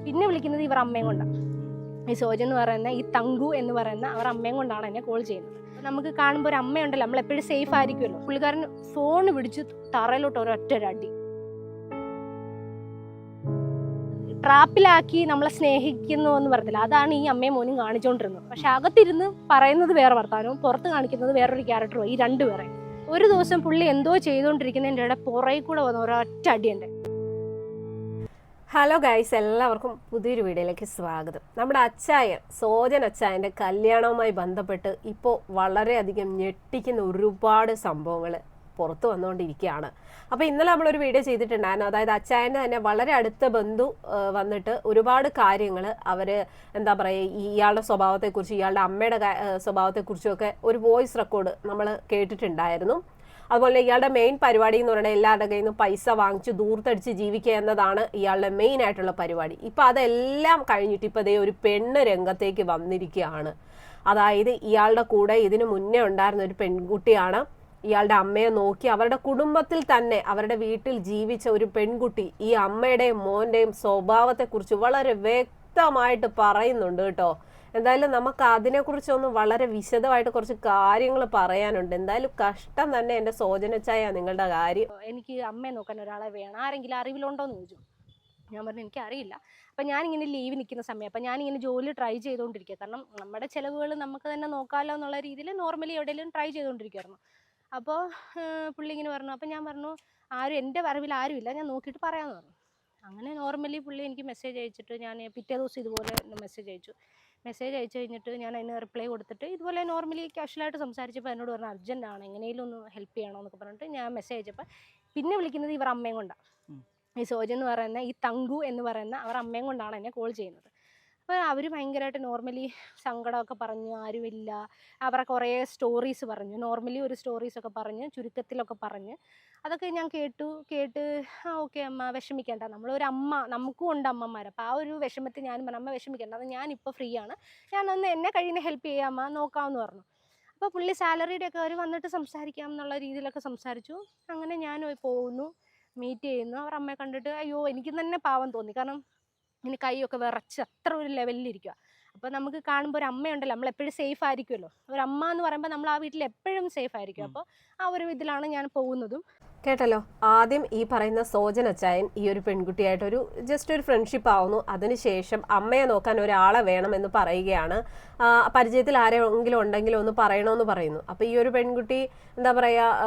പിന്നെ വിളിക്കുന്നത് ഇവർ അമ്മയും കൊണ്ടാണ് ഈ സോജൻ എന്ന് പറയുന്ന ഈ തങ്കു എന്ന് പറയുന്ന അവർ അമ്മയും കൊണ്ടാണ് എന്നെ കോൾ ചെയ്യുന്നത്. നമുക്ക് കാണുമ്പോൾ ഒരു അമ്മയുണ്ടല്ലോ നമ്മൾ എപ്പോഴും സേഫ് ആയിരിക്കുമല്ലോ. പുള്ളിക്കാരൻ ഫോൺ പിടിച്ച് തറയിലോട്ട് ഒരൊറ്റ ഒരു അടി ട്രാപ്പിലാക്കി നമ്മളെ സ്നേഹിക്കുന്നു എന്ന് പറഞ്ഞില്ല. അതാണ് ഈ അമ്മയും മോനും കാണിച്ചുകൊണ്ടിരുന്നത് പക്ഷെ അകത്തിരുന്ന് പറയുന്നത് വേറെ വർത്താനവും പുറത്ത് കാണിക്കുന്നത് വേറൊരു ക്യാരക്ടറും ഈ രണ്ടുപേരെ. ഒരു ദിവസം പുള്ളി എന്തോ ചെയ്തുകൊണ്ടിരിക്കുന്നതിന്റെ ഇടയിൽ പുറകിൽ കൂടെ വന്ന ഒരൊറ്റ അടിയുണ്ട് ഹലോ ഗൈസ് എല്ലാവർക്കും പുതിയൊരു വീഡിയോയിലേക്ക് സ്വാഗതം. നമ്മുടെ അച്ചായൻ സോജൻ അച്ചായന്റെ കല്യാണവുമായി ബന്ധപ്പെട്ട് ഇപ്പോൾ വളരെയധികം ഞെട്ടിക്കുന്ന ഒരുപാട് സംഭവങ്ങൾ പുറത്തു വന്നുകൊണ്ടിരിക്കുകയാണ്. അപ്പോൾ ഇന്നലെ നമ്മളൊരു വീഡിയോ ചെയ്തിട്ടുണ്ടായിരുന്നു. അതായത് അച്ചായന്റെ തന്നെ വളരെ അടുത്ത ബന്ധു വന്നിട്ട് ഒരുപാട് കാര്യങ്ങൾ അവർ എന്താ പറയുക ഇയാളുടെ സ്വഭാവത്തെക്കുറിച്ച് ഇയാളുടെ അമ്മയുടെ സ്വഭാവത്തെക്കുറിച്ചും ഒക്കെ ഒരു വോയിസ് റെക്കോർഡ് നമ്മൾ കേട്ടിട്ടുണ്ടായിരുന്നു. അതുപോലെ ഇയാളുടെ മെയിൻ പരിപാടി എന്ന് പറയുന്നത് എല്ലാവരുടെ കയ്യിൽ നിന്ന് പൈസ വാങ്ങിച്ച് ദൂർത്തടിച്ച് ജീവിക്കുക എന്നതാണ് ഇയാളുടെ മെയിൻ ആയിട്ടുള്ള പരിപാടി. ഇപ്പം അതെല്ലാം കഴിഞ്ഞിട്ട് ഇപ്പം ദേ ഒരു പെണ്ണ് രംഗത്തേക്ക് വന്നിരിക്കുകയാണ്. അതായത് ഇയാളുടെ കൂടെ ഇതിനു മുന്നേ ഉണ്ടായിരുന്ന ഒരു പെൺകുട്ടിയാണ്. ഇയാളുടെ അമ്മയെ നോക്കി അവരുടെ കുടുംബത്തിൽ തന്നെ അവരുടെ വീട്ടിൽ ജീവിച്ച ഒരു പെൺകുട്ടി ഈ അമ്മയുടെയും മോന്റെയും സ്വഭാവത്തെക്കുറിച്ച് വളരെ വ്യക്തമായിട്ട് പറയുന്നുണ്ട് കേട്ടോ. എന്തായാലും നമുക്ക് അതിനെക്കുറിച്ചൊന്ന് വളരെ വിശദമായിട്ട് കുറച്ച് കാര്യങ്ങൾ പറയാനുണ്ട്. എന്തായാലും കഷ്ടം തന്നെ എന്റെ സോജനച്ചായ നിങ്ങളുടെ കാര്യം. എനിക്ക് അമ്മയെ നോക്കാൻ ഒരാളെ വേണം. ആരെങ്കിലും അറിവിലുണ്ടോ എന്ന് ചോദിച്ചു. ഞാൻ പറഞ്ഞു എനിക്കറിയില്ല. അപ്പം ഞാനിങ്ങനെ ലീവ് നിൽക്കുന്ന സമയം അപ്പം ഞാനിങ്ങനെ ജോലി ട്രൈ ചെയ്തുകൊണ്ടിരിക്കുക കാരണം നമ്മുടെ ചിലവുകൾ നമുക്ക് തന്നെ നോക്കാമല്ലോ എന്നുള്ള രീതിയിൽ നോർമലി എവിടെയെങ്കിലും ട്രൈ ചെയ്തുകൊണ്ടിരിക്കുമായിരുന്നു അപ്പോൾ പുള്ളി ഇങ്ങനെ പറഞ്ഞു. അപ്പം ഞാൻ പറഞ്ഞു ആരും എന്റെ അറിവിൽ ആരുമില്ല ഞാൻ നോക്കിയിട്ട് പറയാമെന്ന് പറഞ്ഞു. അങ്ങനെ നോർമലി പുള്ളി എനിക്ക് മെസ്സേജ് അയച്ചിട്ട് ഞാൻ പിറ്റേ ദിവസം ഇതുപോലെ മെസ്സേജ് അയച്ചു. മെസ്സേജ് അയച്ചു കഴിഞ്ഞിട്ട് ഞാൻ അതിന് റിപ്ലൈ കൊടുത്തിട്ട് ഇതുപോലെ നോർമലി കാഷ്വലായിട്ട് സംസാരിച്ചപ്പോൾ എന്നോട് പറഞ്ഞു ആണ് എങ്ങനെയും ഒന്ന് ഹെൽപ്പ് ചെയ്യണം എന്നൊക്കെ പറഞ്ഞിട്ട് ഞാൻ മെസ്സേജ് അയച്ചപ്പോൾ പിന്നെ വിളിക്കുന്നത് ഇവർ അമ്മയും കൊണ്ടാണ് ഈ സോജൻ എന്ന് പറയുന്ന ഈ തങ്കു എന്ന് പറയുന്ന അവർ അമ്മയും കൊണ്ടാണ് എന്നെ കോൾ ചെയ്യുന്നത്. അപ്പോൾ അവർ ഭയങ്കരമായിട്ട് നോർമലി സങ്കടമൊക്കെ പറഞ്ഞു ആരുമില്ല. അവരുടെ കുറേ സ്റ്റോറീസ് പറഞ്ഞു. നോർമലി ഒരു സ്റ്റോറീസൊക്കെ പറഞ്ഞ് ചുരുക്കത്തിലൊക്കെ പറഞ്ഞ്. അതൊക്കെ ഞാൻ കേട്ടു കേട്ട് ആ ഓക്കെ അമ്മ വിഷമിക്കേണ്ട. നമ്മളൊരു അമ്മ നമുക്കും ഉണ്ട് അമ്മമാർ അപ്പോൾ ആ ഒരു വിഷമത്തിൽ ഞാൻ പറഞ്ഞു അമ്മ വിഷമിക്കേണ്ട. അത് ഞാനിപ്പോൾ ഫ്രീ ആണ് ഞാനൊന്ന് എന്നെ കഴിയുന്ന ഹെൽപ്പ് ചെയ്യാം അമ്മ നോക്കാമെന്ന് പറഞ്ഞു. അപ്പോൾ പുള്ളി സാലറിയുടെ ഒക്കെ അവർ വന്നിട്ട് സംസാരിക്കാം എന്നുള്ള രീതിയിലൊക്കെ സംസാരിച്ചു. അങ്ങനെ ഞാൻ പോകുന്നു മീറ്റ് ചെയ്യുന്നു. അവർ അമ്മയെ കണ്ടിട്ട് അയ്യോ എനിക്ക് തന്നെ പാവം തോന്നി. കാരണം ഇനി കൈയൊക്കെ വിറച്ച് അത്ര ഒരു ലെവലിലിരിക്കുക അപ്പോൾ നമുക്ക് കാണുമ്പോൾ ഒരു അമ്മയുണ്ടല്ലോ നമ്മൾ എപ്പോഴും സേഫ് ആയിരിക്കുമല്ലോ ഒരു അമ്മ എന്ന് പറയുമ്പോൾ നമ്മൾ ആ വീട്ടിൽ എപ്പോഴും സേഫ് ആയിരിക്കും. അപ്പോൾ ആ ഒരു ഇതിലാണ് ഞാൻ പോകുന്നതും. കേട്ടല്ലോ. ആദ്യം ഈ പറയുന്ന സോജൻ അച്ചായൻ ഈ ഒരു പെൺകുട്ടിയായിട്ടൊരു ജസ്റ്റ് ഒരു ഫ്രണ്ട്ഷിപ്പ് ആവുന്നു. അതിനുശേഷം അമ്മയെ നോക്കാൻ ഒരാളെ വേണമെന്ന് പറയുകയാണ്. പരിചയത്തിൽ ആരെങ്കിലും ഉണ്ടെങ്കിലും ഒന്ന് പറയണമെന്ന് പറയുന്നു. അപ്പോൾ ഈ ഒരു പെൺകുട്ടി എന്താ പറയുക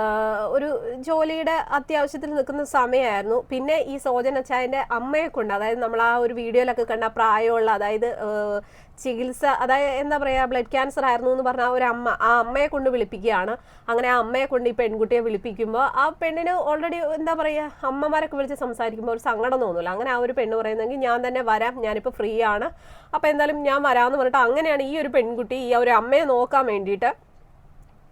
ഒരു ജോലിയുടെ അത്യാവശ്യത്തിൽ നിൽക്കുന്ന സമയമായിരുന്നു പിന്നെ ഈ സോജൻ അച്ചായന്റെ അമ്മയെ കൊണ്ട് അതായത് നമ്മൾ ആ ഒരു വീഡിയോയിലൊക്കെ കണ്ട പ്രായമുള്ള അതായത് ചികിത്സ അതായത് എന്താ പറയുക ബ്ലഡ് ക്യാൻസർ ആയിരുന്നു എന്ന് പറഞ്ഞ ഒരു അമ്മ ആ അമ്മയെ കൊണ്ട് വിളിപ്പിക്കുകയാണ്. അങ്ങനെ ആ അമ്മയെ കൊണ്ട് ഈ പെൺകുട്ടിയെ വിളിപ്പിക്കുമ്പോൾ ആ പെണ്ണിന് ഓൾറെഡി എന്താ പറയുക അമ്മമാരൊക്കെ വിളിച്ച് സംസാരിക്കുമ്പോൾ ഒരു സങ്കടം തോന്നില്ല അങ്ങനെ ആ ഒരു പെണ്ണ് പറയുന്നെങ്കിൽ ഞാൻ തന്നെ വരാം ഞാനിപ്പോൾ ഫ്രീ ആണ്. അപ്പോൾ എന്തായാലും ഞാൻ വരാമെന്ന് പറഞ്ഞിട്ട് അങ്ങനെയാണ് ഈ ഒരു പെൺകുട്ടി ഈ ഒരു അമ്മയെ നോക്കാൻ വേണ്ടിയിട്ട്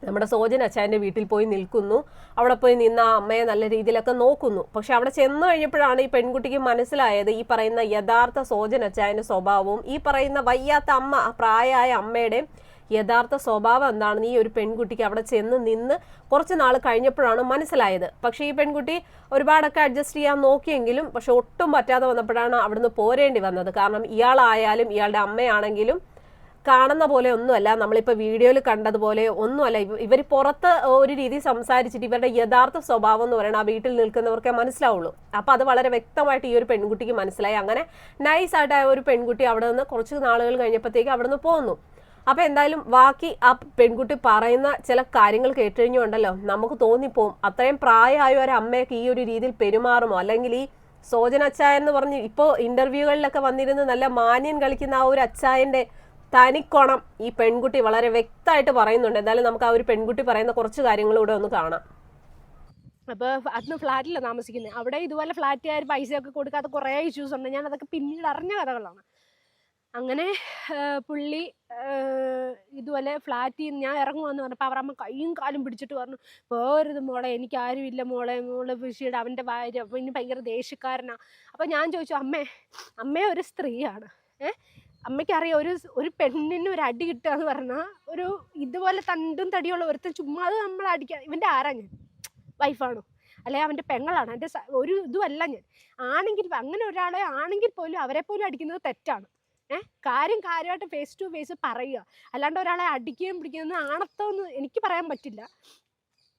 നമ്മുടെ സോജൻ അച്ചായന്റെ വീട്ടിൽ പോയി നിൽക്കുന്നു. അവിടെ പോയി നിന്ന് ആ അമ്മയെ നല്ല രീതിയിലൊക്കെ നോക്കുന്നു. പക്ഷെ അവിടെ ചെന്ന് കഴിഞ്ഞപ്പോഴാണ് ഈ പെൺകുട്ടിക്ക് മനസ്സിലായത് ഈ പറയുന്ന യഥാർത്ഥ സോജൻ അച്ചായന്റെ സ്വഭാവവും ഈ പറയുന്ന വയ്യാത്ത അമ്മ പ്രായമായ അമ്മയുടെയും യഥാർത്ഥ സ്വഭാവം എന്താണെന്ന് ഈ ഒരു പെൺകുട്ടിക്ക് അവിടെ ചെന്ന് നിന്ന് കുറച്ച് നാൾ കഴിഞ്ഞപ്പോഴാണ് മനസ്സിലായത്. പക്ഷേ ഈ പെൺകുട്ടി ഒരുപാടൊക്കെ അഡ്ജസ്റ്റ് ചെയ്യാൻ നോക്കിയെങ്കിലും പക്ഷെ ഒട്ടും പറ്റാതെ വന്നപ്പോഴാണ് അവിടുന്ന് പോരേണ്ടി വന്നത്. കാരണം ഇയാളായാലും ഇയാളുടെ അമ്മയാണെങ്കിലും കാണുന്ന പോലെ ഒന്നുമല്ല. നമ്മളിപ്പോൾ വീഡിയോയിൽ കണ്ടതുപോലെ ഒന്നുമല്ല. ഇവർ പുറത്ത് ഒരു രീതി സംസാരിച്ചിട്ട് ഇവരുടെ യഥാർത്ഥ സ്വഭാവം എന്ന് പറയുന്നത് ആ വീട്ടിൽ നിൽക്കുന്നവർക്കേ മനസ്സിലാവുള്ളൂ. അപ്പോൾ അത് വളരെ വ്യക്തമായിട്ട് ഈ ഒരു പെൺകുട്ടിക്ക് മനസ്സിലായി. അങ്ങനെ നൈസായിട്ട് ആ ഒരു പെൺകുട്ടി അവിടെ നിന്ന് കുറച്ച് നാളുകൾ കഴിഞ്ഞപ്പോഴത്തേക്ക് അവിടെ നിന്ന് പോന്നു. അപ്പോൾ എന്തായാലും ബാക്കി ആ പെൺകുട്ടി പറയുന്ന ചില കാര്യങ്ങൾ കേട്ടുകഴിഞ്ഞുണ്ടല്ലോ നമുക്ക് തോന്നിപ്പോവും. അത്രയും പ്രായമായ ഒരു അമ്മയൊക്കെ ഈ ഒരു രീതിയിൽ പെരുമാറുമോ? അല്ലെങ്കിൽ ഈ സോജൻ അച്ചായ എന്ന് പറഞ്ഞ് ഇപ്പോ ഇന്റർവ്യൂകളിലൊക്കെ വന്നിരുന്ന് നല്ല മാന്യൻ കളിക്കുന്ന ആ ഒരു അച്ചായന്റെ തനിക്കോണം ഈ പെൺകുട്ടി വളരെ വ്യക്തമായിട്ട് പറയുന്നുണ്ട്. എന്തായാലും നമുക്ക് ആ ഒരു പെൺകുട്ടി പറയുന്ന കുറച്ച് കാര്യങ്ങളൂടെ ഒന്ന് കാണാം. അപ്പോൾ അന്ന് ഫ്ലാറ്റിലാണ് താമസിക്കുന്നത് അവിടെ ഇതുപോലെ ഫ്ലാറ്റുകാർ പൈസയൊക്കെ കൊടുക്കാത്ത കുറേ ഇഷ്യൂസ് ഉണ്ട്. ഞാൻ അതൊക്കെ പിന്നീട് അറിഞ്ഞ കഥകളാണ്. അങ്ങനെ പുള്ളി ഇതുപോലെ ഫ്ലാറ്റിൽ നിന്ന് ഞാൻ ഇറങ്ങുവാന്ന് പറഞ്ഞപ്പോൾ അവർ അമ്മ കൈയും കാലും പിടിച്ചിട്ട് പറഞ്ഞു പോരുത് മോളെ എനിക്ക് ആരുമില്ല മോളെ മോളെ വിഷയുടെ അവന്റെ ഭാര്യ അപ്പം ഇനി ഭയങ്കര ദേഷ്യക്കാരനാണ് അപ്പോൾ ഞാൻ ചോദിച്ചു അമ്മേ അമ്മേ ഒരു സ്ത്രീയാണ് ഏ? അമ്മയ്ക്കറിയാം ഒരു ഒരു പെണ്ണിന് ഒരു അടി കിട്ടുക എന്ന് പറഞ്ഞാൽ ഒരു ഇതുപോലെ തണ്ടും തടിയുള്ള ഒരുത്തൻ ചുമ്മാ അത് നമ്മൾ അടിക്കുക ഇവന്റെ ആരാ ഞാൻ? വൈഫാണോ? അല്ലെ അവന്റെ പെങ്ങളാണ്? എന്റെ ഒരു ഇതുമല്ല ഞാൻ. ആണെങ്കിൽ അങ്ങനെ ഒരാളെ ആണെങ്കിൽ പോലും അവരെ പോലും അടിക്കുന്നത് തെറ്റാണ്. ഏഹ് കാര്യം കാര്യമായിട്ട് ഫേസ് ടു ഫേസ് പറയുക. അല്ലാണ്ട് ഒരാളെ അടിക്കുകയും പിടിക്കുകയും ആണത്തോന്ന് എനിക്ക് പറയാൻ പറ്റില്ല.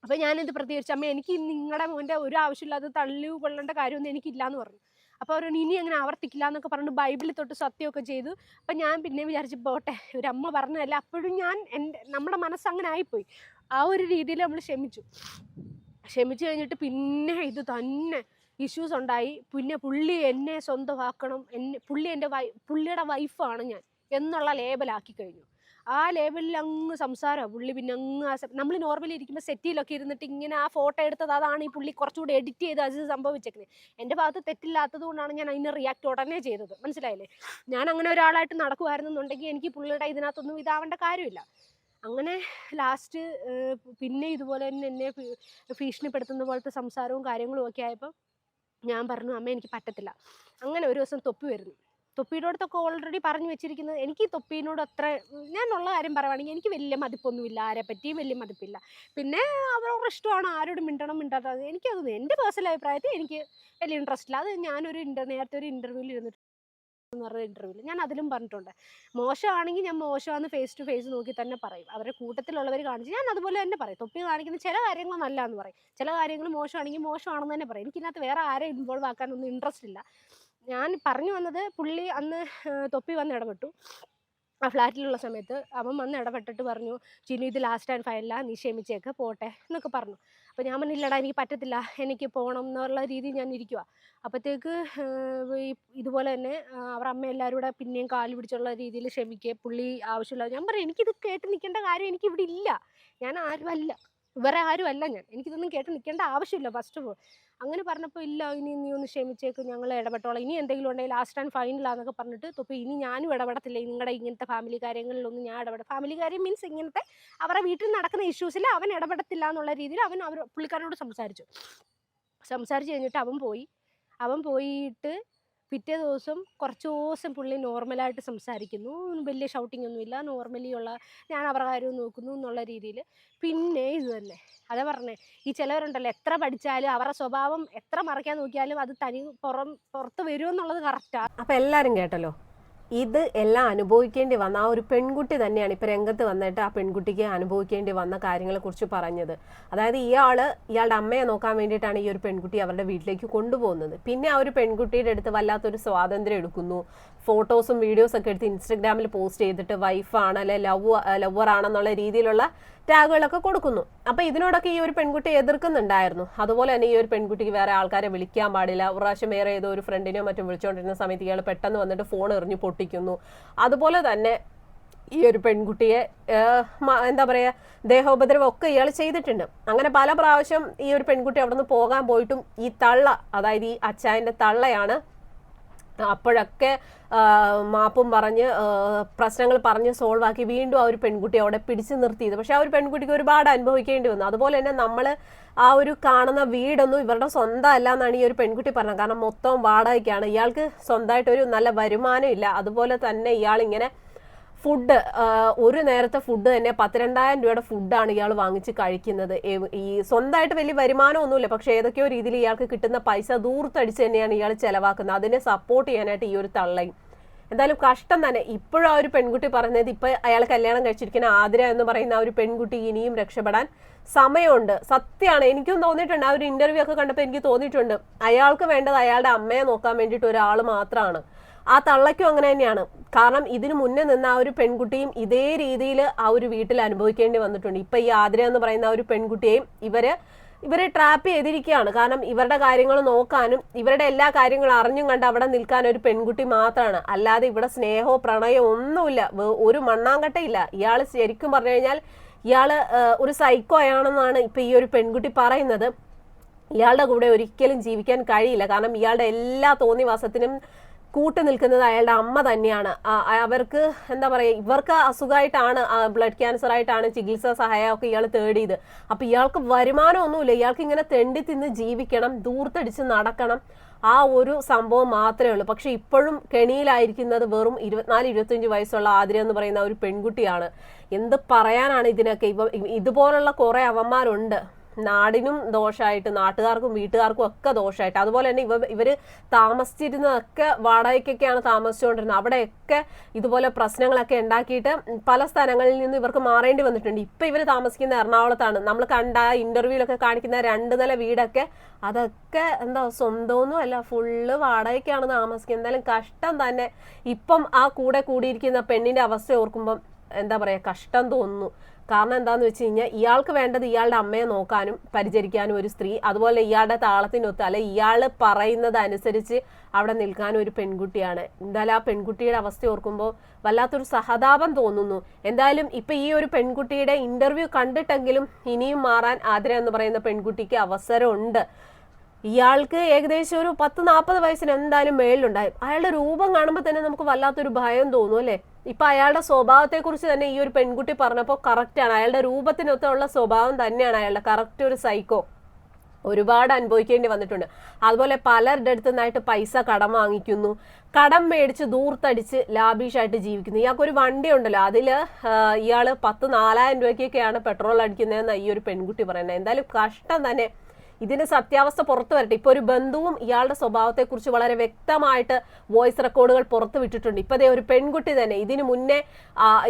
അപ്പോൾ ഞാനിത് പ്രതികരിച്ചു. അമ്മ എനിക്ക് നിങ്ങളുടെ മോന്റെ ഒരു ആവശ്യമില്ലാതെ തള്ളി കൊള്ളേണ്ട കാര്യമൊന്നും എനിക്കില്ല എന്ന് പറഞ്ഞു. അപ്പോൾ അവർ ഇനി അങ്ങനെ ആവർത്തിക്കില്ല എന്നൊക്കെ പറഞ്ഞിട്ട് ബൈബിളിൽ തൊട്ട് സത്യമൊക്കെ ചെയ്തു. അപ്പം ഞാൻ പിന്നെ വിചാരിച്ചു പോട്ടെ ഒരു അമ്മ പറഞ്ഞതല്ല. അപ്പോഴും ഞാൻ എന്റെ നമ്മുടെ മനസ്സ് അങ്ങനെ ആയിപ്പോയി. ആ ഒരു രീതിയിൽ നമ്മൾ ക്ഷമിച്ചു. ക്ഷമിച്ചു കഴിഞ്ഞിട്ട് പിന്നെ ഇത് തന്നെ ഇഷ്യൂസ് ഉണ്ടായി. പിന്നെ പുള്ളി എന്നെ സ്വന്തമാക്കണം എന്നെ പുള്ളി എന്റെ വൈ പുള്ളിയുടെ വൈഫാണ് ഞാൻ എന്നുള്ള ലേബലാക്കി കഴിഞ്ഞു. ആ ലേബലിൽ അങ്ങ് സംസാരമാണ് പുള്ളി പിന്നെ അങ്ങ് നമ്മൾ നോർമലി ഇരിക്കുമ്പോൾ സെറ്റിലൊക്കെ ഇരുന്നിട്ട് ഇങ്ങനെ ആ ഫോട്ടോ എടുത്തത് അതാണ് ഈ പുള്ളി കുറച്ചുകൂടി എഡിറ്റ് ചെയ്ത് അത് സംഭവിച്ചേക്കുന്നത് എന്റെ ഭാഗത്ത് തെറ്റില്ലാത്തത് കൊണ്ടാണ് ഞാൻ അതിനെ റിയാക്ട് ഉടനെ ചെയ്തത്. മനസ്സിലായില്ലേ? ഞാൻ അങ്ങനെ ഒരാളായിട്ട് നടക്കുമായിരുന്നെന്നുണ്ടെങ്കിൽ എനിക്ക് പുള്ളിയുടെ ഇതിനകത്തൊന്നും ഇതാവേണ്ട കാര്യമില്ല. അങ്ങനെ ലാസ്റ്റ് പിന്നെ ഇതുപോലെ തന്നെ എന്നെ ഭീഷണിപ്പെടുത്തുന്ന പോലത്തെ സംസാരവും കാര്യങ്ങളും ഒക്കെ ആയപ്പോൾ ഞാൻ പറഞ്ഞു അമ്മ എനിക്ക് പറ്റത്തില്ല. അങ്ങനെ ഒരു ദിവസം തൊപ്പി വരുന്നു. തൊപ്പിയുടെ അടുത്തൊക്കെ ഓൾറെഡി പറഞ്ഞു വെച്ചിരിക്കുന്നത് എനിക്ക് ഈ തൊപ്പീനോട് അത്ര ഞാൻ ഉള്ള കാര്യം പറയുവാണെങ്കിൽ എനിക്ക് വലിയ മതിപ്പൊന്നുമില്ല ആരെ പറ്റിയും വലിയ മതിപ്പില്ല. പിന്നെ അവരവരുടെ ഇഷ്ടമാണ് ആരോട് മിണ്ടണം മിണ്ടാത്തത് എനിക്കത് എന്റെ പേഴ്സണൽ അഭിപ്രായത്തിൽ എനിക്ക് വലിയ ഇൻട്രസ്റ്റ് ഇല്ല. അത് ഞാനൊരു ഇന്റർ നേരത്തെ ഒരു ഇന്റർവ്യൂവിൽ ഇരുന്നിട്ട് എന്ന് പറഞ്ഞ ഇന്റർവ്യൂവിൽ ഞാൻ അതിലും പറഞ്ഞിട്ടുണ്ട്. മോശമാണെങ്കിൽ ഞാൻ മോശമാണെന്ന് ഫേസ് ടു ഫേസ് നോക്കി തന്നെ പറയും. അവരുടെ കൂട്ടത്തിലുള്ളവർ കാണിച്ച് ഞാൻ അതുപോലെ തന്നെ പറയും. തൊപ്പി കാണിക്കുന്ന ചില കാര്യങ്ങൾ എന്ന് പറയും. ചില കാര്യങ്ങൾ മോശമാണെങ്കിൽ മോശമാണെന്ന് തന്നെ പറയും. എനിക്കിതിനകത്ത് വേറെ ആരെ ഇൻവോൾവ് ആക്കാനൊന്നും ഇൻട്രസ്റ്റ് ഇല്ല. ഞാൻ പറഞ്ഞു വന്നത് പുള്ളി അന്ന് തൊപ്പി വന്ന് ഇടപെട്ടു. ആ ഫ്ലാറ്റിലുള്ള സമയത്ത് അവൻ വന്ന് ഇടപെട്ടിട്ട് പറഞ്ഞു ചിനു ഇത് ലാസ്റ്റ് ആൻഡ് ഫൈനലാ നീ ക്ഷമിച്ചേക്ക് പോട്ടെ എന്നൊക്കെ പറഞ്ഞു. അപ്പോൾ ഞാൻ പറഞ്ഞില്ലടാ എനിക്ക് പറ്റത്തില്ല എനിക്ക് പോകണം എന്നുള്ള രീതിയിൽ ഞാൻ ഇരിക്കുക അപ്പോഴത്തേക്ക് ഇതുപോലെ തന്നെ അവർ അമ്മ എല്ലാവരും കൂടെ പിന്നെയും കാൽ പിടിച്ചുള്ള രീതിയിൽ ക്ഷമിക്കുക പുള്ളി ആവശ്യമില്ല ഞാൻ പറയും എനിക്കിത് കേട്ട് നിൽക്കേണ്ട കാര്യം എനിക്കിവിടെ ഇല്ല ഞാൻ ആരുമല്ല. വേറെ ആരും അല്ല ഞാൻ. എനിക്കിതൊന്നും കേട്ട് നിൽക്കേണ്ട ആവശ്യമില്ല ഫസ്റ്റ് ഓഫ് ഓൾ അങ്ങനെ പറഞ്ഞപ്പോൾ ഇല്ല ഇനി നീ ഒന്ന് ക്ഷമിച്ചേക്ക് ഞങ്ങൾ ഇടപെട്ടോളാം. ഇനി എന്തെങ്കിലും ഉണ്ടെങ്കിൽ ലാസ്റ്റ് ആൻഡ് ഫൈനലാന്നൊക്കെ പറഞ്ഞിട്ട് തൊപ്പി ഇനി ഞാനും ഇടപെടത്തില്ല. നിങ്ങളുടെ ഇങ്ങനത്തെ ഫാമിലി കാര്യങ്ങളിലൊന്നും ഞാൻ ഇടപെടും ഫാമിലി കാര്യം മീൻസ് ഇങ്ങനത്തെ അവരുടെ വീട്ടിൽ നടക്കുന്ന ഇഷ്യൂസിൽ അവൻ ഇടപെടത്തില്ല എന്നുള്ള രീതിയിൽ അവൻ അവർ പുള്ളിക്കാരനോട് സംസാരിച്ചു. സംസാരിച്ച് കഴിഞ്ഞിട്ട് അവൻ പോയി. അവൻ പോയിട്ട് പിറ്റേ ദിവസം കുറച്ച് ദിവസം പുള്ളി നോർമലായിട്ട് സംസാരിക്കുന്നു. വലിയ ഷൗട്ടിംഗ് ഒന്നുമില്ല നോർമലി ഉള്ള ഞാൻ അവരുടെ കാര്യം നോക്കുന്നു എന്നുള്ള രീതിയിൽ പിന്നെ ഇത് തന്നെ. അതാ പറഞ്ഞേ ഈ ചിലവരുണ്ടല്ലോ എത്ര പഠിച്ചാലും അവരുടെ സ്വഭാവം എത്ര മറയ്ക്കാൻ നോക്കിയാലും അത് തനി പുറം പുറത്ത് വരുമെന്നുള്ളത് കറക്റ്റാണ് അപ്പോൾ എല്ലാവരും കേട്ടല്ലോ? ഇത് എല്ലാം അനുഭവിക്കേണ്ടി വന്ന ആ ഒരു പെൺകുട്ടി തന്നെയാണ് ഇപ്പം രംഗത്ത് വന്നിട്ട് ആ പെൺകുട്ടിക്ക് അനുഭവിക്കേണ്ടി വന്ന കാര്യങ്ങളെക്കുറിച്ച് പറഞ്ഞത്. അതായത് ഇയാൾ ഇയാളുടെ അമ്മയെ നോക്കാൻ വേണ്ടിയിട്ടാണ് ഈ ഒരു പെൺകുട്ടി അവരുടെ വീട്ടിലേക്ക് കൊണ്ടുപോകുന്നത്. പിന്നെ ആ ഒരു പെൺകുട്ടിയുടെ അടുത്ത് വല്ലാത്തൊരു സ്വാതന്ത്ര്യം എടുക്കുന്നു. ഫോട്ടോസും വീഡിയോസും ഒക്കെ എടുത്ത് ഇൻസ്റ്റഗ്രാമിൽ പോസ്റ്റ് ചെയ്തിട്ട് വൈഫാണ് അല്ലെ ലവ് ലവർ ആണെന്നുള്ള രീതിയിലുള്ള ടാഗുകളൊക്കെ കൊടുക്കുന്നു. അപ്പൊ ഇതിനോടൊക്കെ ഈ ഒരു പെൺകുട്ടി എതിർക്കുന്നുണ്ടായിരുന്നു. അതുപോലെ തന്നെ ഈ ഒരു പെൺകുട്ടിക്ക് വേറെ ആൾക്കാരെ വിളിക്കാൻ പാടില്ല. ഒരു പ്രാവശ്യം വേറെ ഏതോ ഒരു ഫ്രണ്ടിനെയോ മറ്റും വിളിച്ചുകൊണ്ടിരുന്ന സമയത്ത് ഇയാൾ പെട്ടെന്ന് വന്നിട്ട് ഫോൺ എറിഞ്ഞു പൊട്ടിക്കുന്നു അതുപോലെ തന്നെ ഈ ഒരു പെൺകുട്ടിയെ എന്താ പറയുക ദേഹോപദ്രവം ഒക്കെ ഇയാൾ ചെയ്തിട്ടുണ്ട്. അങ്ങനെ പല പ്രാവശ്യം ഈ ഒരു പെൺകുട്ടി അവിടെ നിന്ന് പോകാൻ പോയിട്ടും ഈ തള്ള അതായത് ഈ അച്ചായന്റെ തള്ളയാണ് അപ്പോഴൊക്കെ മാപ്പും പറഞ്ഞ് പ്രശ്നങ്ങൾ പറഞ്ഞ് സോൾവ് ആക്കി വീണ്ടും ആ ഒരു പെൺകുട്ടി അവിടെ പിടിച്ചു നിർത്തിയത്. പക്ഷെ ആ ഒരു പെൺകുട്ടിക്ക് ഒരുപാട് അനുഭവിക്കേണ്ടി വന്നു. അതുപോലെ തന്നെ നമ്മൾ ആ ഒരു കാണുന്ന വീടൊന്നും ഇവരുടെ സ്വന്തം അല്ല എന്നാണ് ഈ ഒരു പെൺകുട്ടി പറഞ്ഞത്. കാരണം മൊത്തം വാടകയ്ക്കാണ്. ഇയാൾക്ക് സ്വന്തമായിട്ട് ഒരു നല്ല വരുമാനം ഇല്ല അതുപോലെ തന്നെ ഇയാൾ ഇങ്ങനെ ഫുഡ് ഒരു നേരത്തെ ഫുഡ് തന്നെ പത്തിരണ്ടായിരം രൂപയുടെ ഫുഡാണ് ഇയാൾ വാങ്ങിച്ച് കഴിക്കുന്നത്. ഈ സ്വന്തമായിട്ട് വലിയ വരുമാനമൊന്നുമില്ല. പക്ഷെ ഏതൊക്കെയോ രീതിയിൽ ഇയാൾക്ക് കിട്ടുന്ന പൈസ ദൂർത്തടിച്ച് തന്നെയാണ് ഇയാൾ ചെലവാക്കുന്നത്. അതിനെ സപ്പോർട്ട് ചെയ്യാനായിട്ട് ഈ ഒരു തള്ളയും. എന്തായാലും കഷ്ടം തന്നെ. ഇപ്പോഴും ആ ഒരു പെൺകുട്ടി പറഞ്ഞത് ഇപ്പൊ അയാൾ കല്യാണം കഴിച്ചിരിക്കുന്ന ആതിര എന്ന് പറയുന്ന ആ ഒരു പെൺകുട്ടി ഇനിയും രക്ഷപ്പെടാൻ സമയമുണ്ട്. സത്യമാണ് എനിക്കും തോന്നിയിട്ടുണ്ട്. ആ ഒരു ഇന്റർവ്യൂ ഒക്കെ കണ്ടപ്പോൾ എനിക്ക് തോന്നിയിട്ടുണ്ട്. അയാൾക്ക് വേണ്ടത് അയാളുടെ അമ്മയെ നോക്കാൻ വേണ്ടിയിട്ട് ഒരാൾ മാത്രമാണ് ആ തള്ളയ്ക്കും അങ്ങനെ തന്നെയാണ്. കാരണം ഇതിനു മുന്നേ നിന്ന ആ ഒരു പെൺകുട്ടിയും ഇതേ രീതിയിൽ ആ ഒരു വീട്ടിൽ അനുഭവിക്കേണ്ടി വന്നിട്ടുണ്ട്. ഇപ്പൊ ഈ ആതിര എന്ന് പറയുന്ന ആ ഒരു പെൺകുട്ടിയെയും ഇവർ ഇവരെ ട്രാപ്പ് ചെയ്തിരിക്കുകയാണ്. കാരണം ഇവരുടെ കാര്യങ്ങൾ നോക്കാനും ഇവരുടെ എല്ലാ കാര്യങ്ങളും അറിഞ്ഞും കണ്ട് അവിടെ നിൽക്കാൻ ഒരു പെൺകുട്ടി മാത്രമാണ്. അല്ലാതെ ഇവിടെ സ്നേഹമോ പ്രണയമോ ഒന്നുമില്ല. ഒരു മണ്ണാങ്കട്ടയില്ല ഇയാൾ ശരിക്കും പറഞ്ഞു കഴിഞ്ഞാൽ ഇയാൾ ഒരു സൈക്കോ ആണെന്നാണ് ഇപ്പൊ ഈ ഒരു പെൺകുട്ടി പറയുന്നത്. ഇയാളുടെ കൂടെ ഒരിക്കലും ജീവിക്കാൻ കഴിയില്ല. കാരണം ഇയാളുടെ എല്ലാ തോന്നിവാസത്തിനും കൂട്ടു നിൽക്കുന്നത് അയാളുടെ അമ്മ തന്നെയാണ്. അവർക്ക് എന്താ പറയുക ഇവർക്ക് അസുഖമായിട്ടാണ് ബ്ലഡ് ക്യാൻസർ ആയിട്ടാണ് ചികിത്സാ സഹായമൊക്കെ ഇയാൾ തേടിയത്. അപ്പൊ ഇയാൾക്ക് വരുമാനമൊന്നുമില്ല. ഇയാൾക്ക് ഇങ്ങനെ തെണ്ടി തിന്ന് ജീവിക്കണം ദൂർത്തടിച്ച് നടക്കണം ആ ഒരു സംഭവം മാത്രമേ ഉള്ളൂ. പക്ഷെ ഇപ്പോഴും കെണിയിലായിരിക്കുന്നത് വെറും ഇരുപത്തിനാല് ഇരുപത്തിയഞ്ച് വയസ്സുള്ള ആതിര എന്ന് പറയുന്ന ഒരു പെൺകുട്ടിയാണ്. എന്ത് പറയാനാണ് ഇതിനൊക്കെ? ഇപ്പം ഇതുപോലുള്ള കുറെ അവന്മാരുണ്ട്. നാടിനും ദോഷമായിട്ട് നാട്ടുകാർക്കും വീട്ടുകാർക്കും ഒക്കെ ദോഷമായിട്ട് അതുപോലെ തന്നെ ഇവ ഇവർ താമസിച്ചിരുന്നതൊക്കെ വാടകയ്ക്കൊക്കെയാണ് താമസിച്ചുകൊണ്ടിരുന്നത്. അവിടെയൊക്കെ ഇതുപോലെ പ്രശ്നങ്ങളൊക്കെ ഉണ്ടാക്കിയിട്ട് പല സ്ഥലങ്ങളിൽ നിന്ന് ഇവർക്ക് മാറേണ്ടി വന്നിട്ടുണ്ട്. ഇപ്പൊ ഇവർ താമസിക്കുന്ന എറണാകുളത്താണ്. നമ്മൾ കണ്ട ഇന്റർവ്യൂലൊക്കെ കാണിക്കുന്ന രണ്ട് നില വീടൊക്കെ അതൊക്കെ എന്താ സ്വന്തമൊന്നും അല്ല ഫുള്ള് വാടകയ്ക്കാണ് താമസിക്കുന്നത്. എന്തായാലും കഷ്ടം തന്നെ. ഇപ്പം ആ കൂടെ കൂടിയിരിക്കുന്ന പെണ്ണിന്റെ അവസ്ഥ ഓർക്കുമ്പം എന്താ പറയാ കഷ്ടം തോന്നുന്നു. കാരണം എന്താന്ന് വെച്ച് കഴിഞ്ഞാൽ ഇയാൾക്ക് വേണ്ടത് ഇയാളുടെ അമ്മയെ നോക്കാനും പരിചരിക്കാനും ഒരു സ്ത്രീ അതുപോലെ ഇയാളുടെ താളത്തിനൊത്ത് അല്ലെ ഇയാൾ പറയുന്നത് അനുസരിച്ച് അവിടെ നിൽക്കാനും ഒരു പെൺകുട്ടിയാണ്. എന്തായാലും ആ പെൺകുട്ടിയുടെ അവസ്ഥ ഓർക്കുമ്പോൾ വല്ലാത്തൊരു സഹതാപം തോന്നുന്നു. എന്തായാലും ഇപ്പൊ ഈ ഒരു പെൺകുട്ടിയുടെ ഇന്റർവ്യൂ കണ്ടിട്ടെങ്കിലും ഇനിയും മാറാൻ ആതിര എന്ന് പറയുന്ന പെൺകുട്ടിക്ക് അവസരമുണ്ട്. ഇയാൾക്ക് ഏകദേശം ഒരു പത്ത് നാൽപ്പത് വയസ്സിന് എന്തായാലും മേളിലുണ്ടായി. അയാളുടെ രൂപം കാണുമ്പോൾ തന്നെ നമുക്ക് വല്ലാത്തൊരു ഭയം തോന്നും അല്ലേ? ഇപ്പൊ അയാളുടെ സ്വഭാവത്തെ കുറിച്ച് തന്നെ ഈ ഒരു പെൺകുട്ടി പറഞ്ഞപ്പോൾ ആണ്. അയാളുടെ രൂപത്തിനൊത്തുള്ള സ്വഭാവം തന്നെയാണ് അയാളുടെ. കറക്റ്റ് ഒരു സൈക്കോ ഒരുപാട് അനുഭവിക്കേണ്ടി വന്നിട്ടുണ്ട്. അതുപോലെ പലരുടെ അടുത്ത് നിന്നായിട്ട് പൈസ കടം വാങ്ങിക്കുന്നു. കടം മേടിച്ച് ദൂർത്തടിച്ച് ലാബീഷായിട്ട് ജീവിക്കുന്നു. ഇയാൾക്ക് ഒരു വണ്ടി ഉണ്ടല്ലോ അതിൽ ഇയാൾ പത്ത് നാലായിരം രൂപയ്ക്കൊക്കെയാണ് പെട്രോൾ അടിക്കുന്നതെന്ന് ഈ ഒരു പെൺകുട്ടി പറയുന്നത്. എന്തായാലും കഷ്ടം തന്നെ ഇതിന്റെ സത്യാവസ്ഥ പുറത്തു വരട്ടെ. ഇപ്പൊ ഒരു ബന്ധുവും ഇയാളുടെ സ്വഭാവത്തെക്കുറിച്ച് വളരെ വ്യക്തമായിട്ട് വോയിസ് റെക്കോർഡുകൾ പുറത്തു വിട്ടിട്ടുണ്ട്. ഇപ്പൊ ദേ ഒരു പെൺകുട്ടി തന്നെ ഇതിനു മുന്നേ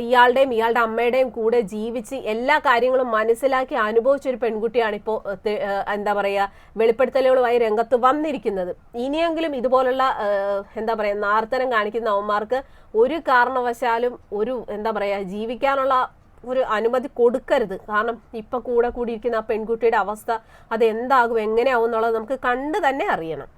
ഇയാളുടെയും ഇയാളുടെ അമ്മയുടെയും കൂടെ ജീവിച്ച് എല്ലാ കാര്യങ്ങളും മനസ്സിലാക്കി അനുഭവിച്ച ഒരു പെൺകുട്ടിയാണ് ഇപ്പോൾ എന്താ പറയാ വെളിപ്പെടുത്തലുകളുമായി രംഗത്ത് വന്നിരിക്കുന്നത്. ഇനിയെങ്കിലും ഇതുപോലുള്ള എന്താ പറയാ നാർത്തനം കാണിക്കുന്ന അവന്മാർക്ക് ഒരു കാരണവശാലും ഒരു എന്താ പറയാ ജീവിക്കാനുള്ള ഒരു അനുമതി കൊടുക്കരുത്. കാരണം ഇപ്പൊ കൂടെ കൂടിയിരിക്കുന്ന ആ പെൺകുട്ടിയുടെ അവസ്ഥ അത് എന്താകും എങ്ങനെയാവും എന്നുള്ളത് നമുക്ക് കണ്ട് തന്നെ അറിയണം.